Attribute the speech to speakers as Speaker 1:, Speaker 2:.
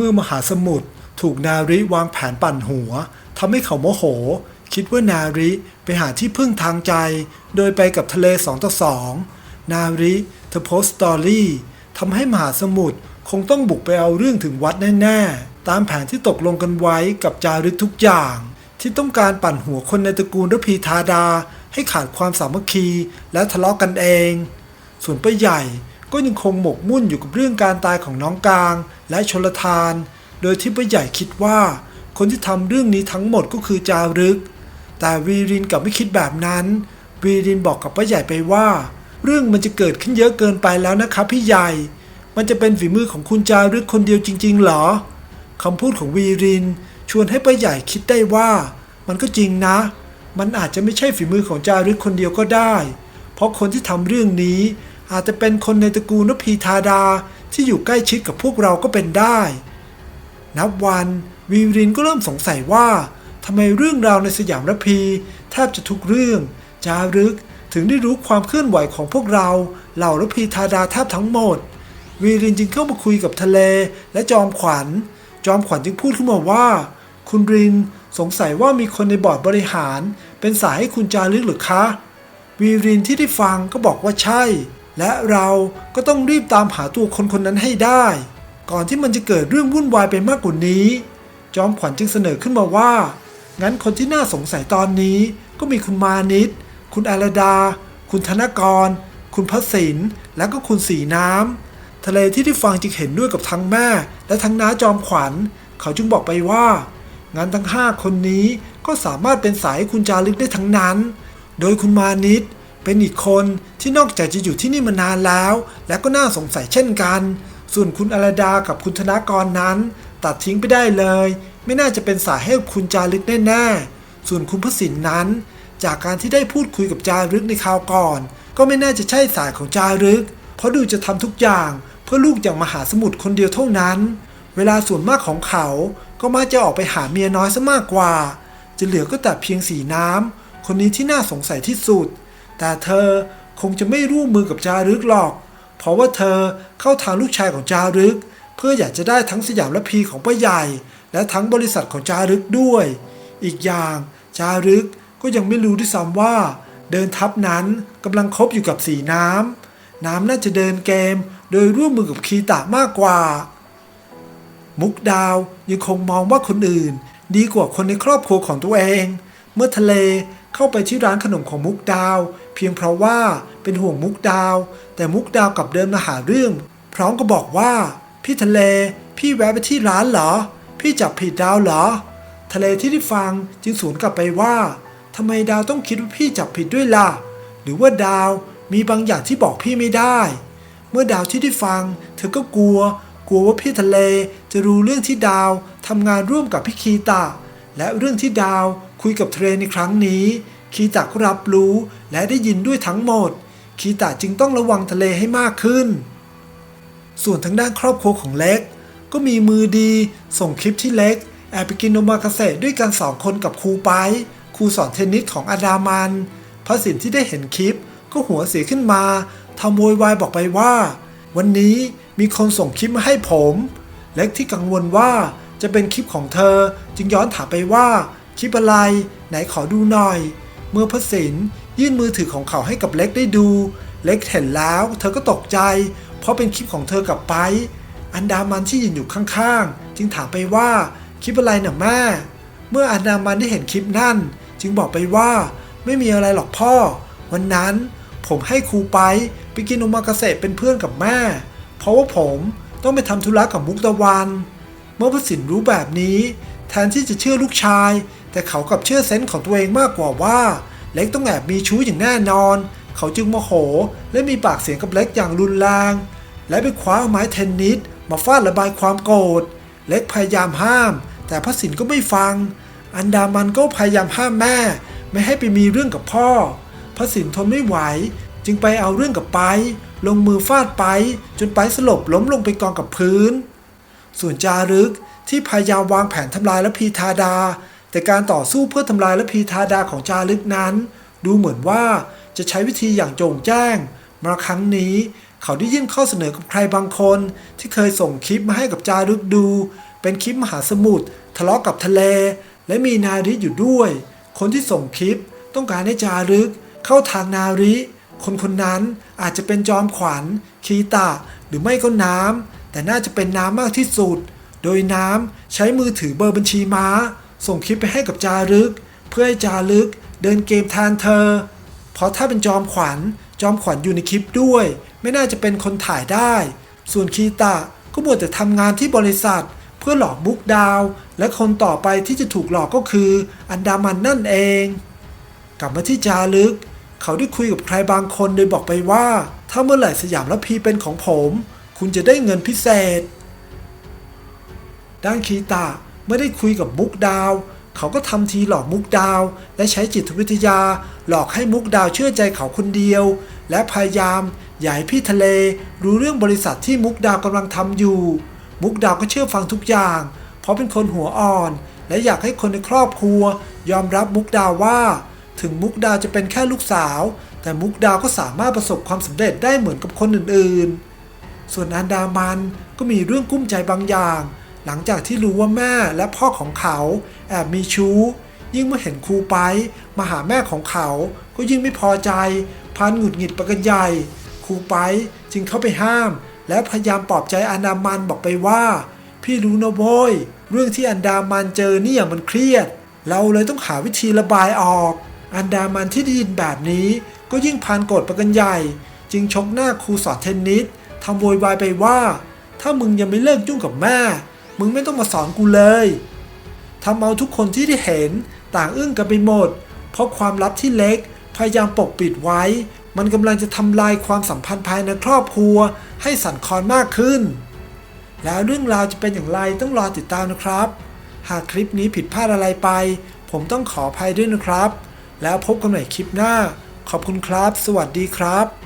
Speaker 1: มื่อมหาสมุทรถูกนาริวางแผนปั่นหัวทำให้เขาโมโห คิดว่านาริไปหาที่พึ่งทางใจ โดยไปกับทะเลสองต่อสองนาริเธอโพสต์สตอรี่ทำให้มหาสมุทรคงต้องบุกไปเอาเรื่องถึงวัดแน่ๆ ตามแผนที่ตกลงกันไว้กับจารึกทุกอย่าง ที่ต้องการปั่นหัวคนในตระกูลระพีธาดา ให้ขาดความสามัคคีและทะเลาะกันเอง ส่วนป้าใหญ่ ก็ยังคงหมกมุ่นอยู่กับเรื่องการตายของน้องกลาง และชลทาน โดยที่ป้าใหญ่คิดว่า คนที่ทำเรื่องนี้ทั้งหมดก็คือจารึก แต่วีรินกลับไม่คิดแบบนั้น วีรินบอกกับป้าใหญ่ไปว่า เรื่องมันจะเกิดขึ้นเยอะเกินไปแล้วนะครับพี่ใหญ่ มันจะเป็นฝีมือของคุณจารึกคนเดียวจริง ๆ หรอคำพูดของวีรินชวนให้ป้าใหญ่คิดได้ว่า มันก็จริงนะ มันอาจจะไม่ใช่ฝีมือของจารึกคนเดียวก็ได้ เพราะคนที่ทำเรื่องนี้ อาจจะเป็นคนในตระกูลนพีธาดาที่อยู่ใกล้ชิดกับพวกเราก็เป็นได้ นับวันวีรินก็เริ่มสงสัยว่าทำไมเรื่องราวในสยามรพี แทบจะทุกเรื่องจารึกถึงได้รู้ความเคลื่อนไหวของพวกเราเหล่ารพีธาดาแทบทั้งหมด วีรินจึงเข้ามาคุยกับทะเลและจอมขวัญ จอมขวัญจึงพูดขึ้นมาว่า คุณรินสงสัยว่ามีคนในบอร์ดบริหาร เป็นสายให้คุณจารึกหรือคะ วีรินที่ได้ฟังก็บอกว่าใช่ และเราก็ต้องรีบตามหาตัวคนคนนั้นให้ได้ ก่อนที่มันจะเกิดเรื่องวุ่นวายไปมากกว่านี้ จอมขวัญจึงเสนอขึ้นมาว่า งั้นคนที่น่าสงสัยตอนนี้ก็มีคุณมานิตคุณอารดา คุณธนกร คุณพระศิล์และก็คุณสีน้ำทะเลที่ได้ฟังจึงเห็นด้วยกับทั้งแม่ และทั้งน้าจอมขวัญ เขาจึงบอกไปว่างั้นทั้งห้าคนนี้ก็สามารถเป็นสายคุณจารึกได้ทั้งนั้น โดยคุณมานิต เป็นอีกคนที่นอกจากจะอยู่ที่นี่มานานแล้ว และก็น่าสงสัยเช่นกัน ส่วนคุณอาราดากับคุณธนากรนั้น ตัดทิ้งไปได้เลย ไม่น่าจะเป็นสายให้คุณจารึกแน่ๆ ส่วนคุณพระสินนั้น จากการที่ได้พูดคุยกับจารึกในคราวก่อน ก็ไม่น่าจะใช่สายของจารึก เพราะดูจะทำทุกอย่างเพื่อลูกอย่างมหาสมุทรคนเดียวเท่านั้น เวลาส่วนมากของเขาก็มักจะออกไปหาเมียน้อยซะมากกว่า จะเหลือก็แต่เพียงสีน้ำคนนี้ที่น่าสงสัยที่สุด แต่เธอคงจะไม่ร่วมมือกับจารึกหรอก เพราะว่าเธอเข้าทางลูกชายของจารึก เพื่ออยากจะได้ทั้งสยามและพีของป้าใหญ่ และทั้งบริษัทของจารึกด้วย อีกอย่างจารึกก็ยังไม่รู้ด้วยซ้ำว่า เดินทัพนั้นกำลังคบอยู่กับสีน้ำ น้ำน่าจะเดินเกม โดยร่วมมือกับคีตะมากกว่า มุกดาวยังคงมองว่าคนอื่น ดีกว่าคนในครอบครัวของตัวเอง เมื่อทะเล เข้าไปที่ร้านขนมของมุกดาว เพียงเพราะว่าเป็นห่วงมุกดาว แต่มุกดาวกลับเดินมาหาเรื่อง พร้อมก็บอกว่า พี่ทะเล พี่แวะไปที่ร้านเหรอ พี่จับผิดดาวเหรอ ทะเลที่ได้ฟังจึงสวนกลับไปว่าทำไมดาวต้องคิดว่าพี่จับผิดด้วยล่ะ หรือว่าดาวมีบางอย่างที่บอกพี่ไม่ได้ เมื่อดาวที่ได้ฟัง เธอก็กลัว กลัวว่าพี่ทะเลจะรู้เรื่องที่ดาวทำงานร่วมกับพี่คีตะและเรื่องที่ดาว คุยกับเทะเลในครั้งนี้ คีตะก็รับรู้และได้ยินด้วยทั้งหมด คีตะจึงต้องระวังทะเลให้มากขึ้น ส่วนทางด้านครอบครัวของเล็ก ก็มีมือดี ส่งคลิปที่เล็ก แอบไปกินโนมากาเสะด้วยกันสองคนกับครูไปครูสอนเทนนิสของอาดามันพระสินที่ได้เห็นคลิปก็หัวเสียขึ้นมาทำโวยวายบอกไปว่า วันนี้มีคนส่งคลิปมาให้ผม เล็กที่กังวลว่าจะเป็นคลิปของเธอจึงย้อนถามไปว่า คลิปอะไร ไหนขอดูหน่อย เมื่อพระสินยื่นมือถือของเขาให้กับเล็กได้ดู เล็กเห็นแล้ว เธอก็ตกใจ เพราะเป็นคลิปของเธอกับไป อันดามันที่ยืนอยู่ข้างๆ จึงถามไปว่าคลิปอะไรน่ะแม่ เมื่ออันดามันได้เห็นคลิปนั่น จึงบอกไปว่าไม่มีอะไรหรอกพ่อ วันนั้นผมให้ครูไปไปกินโอมากาเสะเป็นเพื่อนกับแม่ เพราะว่าผมต้องไปทำธุระกับมุกตะวัน เมื่อพระสินรู้แบบนี้ แทนที่จะเชื่อลูกชาย แต่เขากับเชื่อเซนส์ของตัวเองมากกว่าว่า เล็กต้องแอบมีชู้อย่างแน่นอน เขาจึงโมโห และมีปากเสียงกับเล็กอย่างรุนแรง และไปคว้าเอาไม้เทนนิสมาฟาดระบายความโกรธ เล็กพยายามห้าม แต่พระสินก็ไม่ฟัง อันดามันก็พยายามห้ามแม่ ไม่ให้ไปมีเรื่องกับพ่อ พระสินทนไม่ไหว จึงไปเอาเรื่องกับไป ลงมือฟาดไป จนไปสลบล้มลงไปกองกับพื้น ส่วนจารึกที่พยายามวางแผนทำลายและพีธาดา แต่การต่อสู้เพื่อทำลายและพีธาดาของจารึกนั้น ดูเหมือนว่าจะใช้วิธีอย่างโจงแจ้ง มาครั้งนี้ เขาได้ยื่นข้อเสนอกับใครบางคน ที่เคยส่งคลิปมาให้กับจารึกดู เป็นคลิปมหาสมุทรทะเลาะกับทะเล และมีนาริอยู่ด้วย คนที่ส่งคลิปต้องการให้จารึก เข้าทางนาริ คนคนนั้นอาจจะเป็นจอมขวัญ คีตะ หรือไม่ก็น้ำแต่น่าจะเป็นน้ำมากที่สุด โดยน้ำใช้มือถือเบอร์บัญชีม้า ส่งคลิปไปให้กับจารึก เพื่อให้จารึก เดินเกมแทนเธอ เพราะถ้าเป็นจอมขวัญ จอมขวัญอยู่ในคลิปด้วย ไม่น่าจะเป็นคนถ่ายได้ ส่วนคีตะก็บวแต่ทำงานที่บริษัท เพื่อหลอกมุกดาว และคนต่อไปที่จะถูกหลอกก็คือ อันดามันนั่นเอง กลับมาที่จารึก เขาได้คุยกับใครบางคนโดยบอกไปว่า ถ้าเมื่อไหร่สยามและพีเป็นของผม คุณจะได้เงินพิเศษ ด้านคีตะ เมื่อได้คุยกับมุกดาว เขาก็ทำทีหลอกมุกดาว และใช้จิตวิทยา หลอกให้มุกดาวเชื่อใจเขาคนเดียว และพยายามอยากให้พี่ทะเล รู้เรื่องบริษัทที่มุกดาวกำลังทำอยู่ มุกดาวก็เชื่อฟังทุกอย่าง เพราะเป็นคนหัวอ่อน และอยากให้คนในครอบครัว ยอมรับมุกดาวว่า ถึงมุกดาวจะเป็นแค่ลูกสาว แต่มุกดาวก็สามารถประสบความสำเร็จได้เหมือนกับคนอื่นๆ ส่วนอันดามันก็มีเรื่องกุ้มใจบางอย่าง หลังจากที่รู้ว่าแม่และพ่อของเขาแอบมีชู้ ยิ่งเมื่อเห็นครูไปมาหาแม่ของเขา ก็ยิ่งไม่พอใจพันหงุดหงิดประกันใหญ่ครูไปจึงเข้าไปห้าม และพยายามปลอบใจอันดามันบอกไปว่า พี่รู้นะโว้ยเรื่องที่อันดามันเจอเนี่ยมันเครียด เราเลยต้องหาวิธีระบายออก อันดามันที่ได้ยินแบบนี้ ก็ยิ่งพันโกรธประกันใหญ่ จึงชกหน้าครูสอนเทนนิสทำโวยวายไปว่า ถ้ามึงยังไม่เลิกยุ่งกับแม่ มึงไม่ต้องมาสอนกูเลยทำเอาทุกคนที่ได้เห็นต่างอึ้งกันไปหมด เพราะความลับที่เล็กพยายามปกปิดไว้ มันกำลังจะทำลายความสัมพันธ์ภายในครอบครัว ให้สั่นคลอนมากขึ้น แล้วเรื่องราวจะเป็นอย่างไรต้องรอติดตามนะครับ หากคลิปนี้ผิดพลาดอะไรไป ผมต้องขออภัยด้วยนะครับ แล้วพบกันใหม่คลิปหน้า ขอบคุณครับ สวัสดีครับ